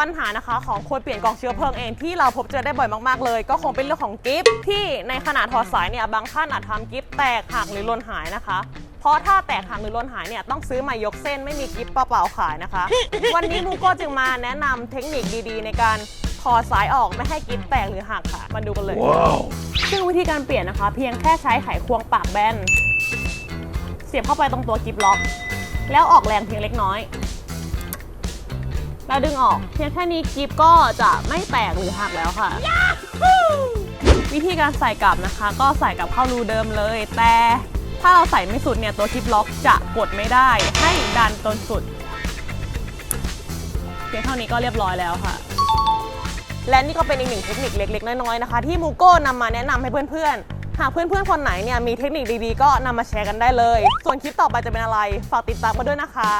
ปัญหานะคะของคนเปลี่ยนกองเชื้อเพลิงเองที่เราพบเจอได้บ่อยมากๆเลย ก็คงเป็นเรื่องของกิฟที่ในขณะถอดสายเนี่ยบางท่านอาจทำกิฟแตกหักหรือหล่นหายนะคะ เพราะถ้าแตกหักหรือหล่นหายเนี่ยต้องซื้อมายกเส้นไม่มีกิฟเปล่าๆขายนะคะ วันนี้มูโก้จึงมาแนะนำเทคนิคดีๆ ในการถอดสายออกไม่ให้กิฟแตกหรือหักค่ะ มาดูกันเลยซึ่งวิธีการเปลี่ยนนะคะ เพียงแค่ใช้ไขควงปากแบนเสียบเข้าไปตรงตัวกิฟล็อก แล้วออกแรงเพียงเล็กน้อย แล้วดึงออก เพียงแค่นี้กิฟก็จะไม่แตกหรือหักแล้วค่ะ วิธีการใส่กลับนะคะ ก็ใส่กลับเข้ารูเดิมเลย แต่ถ้าเราใส่ไม่สุดเนี่ยตัวกิฟล็อกจะกดไม่ได้ ให้ดันจนสุด เพียงเท่านี้ก็เรียบร้อยแล้วค่ะ และนี่ก็เป็นอีกหนึ่งเทคนิคเล็ก ๆ น้อยๆนะคะ ที่มูโก้นำมาแนะนำให้เพื่อนๆหากเพื่อนๆ คนไหนเนี่ยมีเทคนิคดีๆ ก็นำมาแชร์กันได้เลย ส่วนคลิปต่อไปจะเป็นอะไร ฝากติดตามกันด้วยนะคะ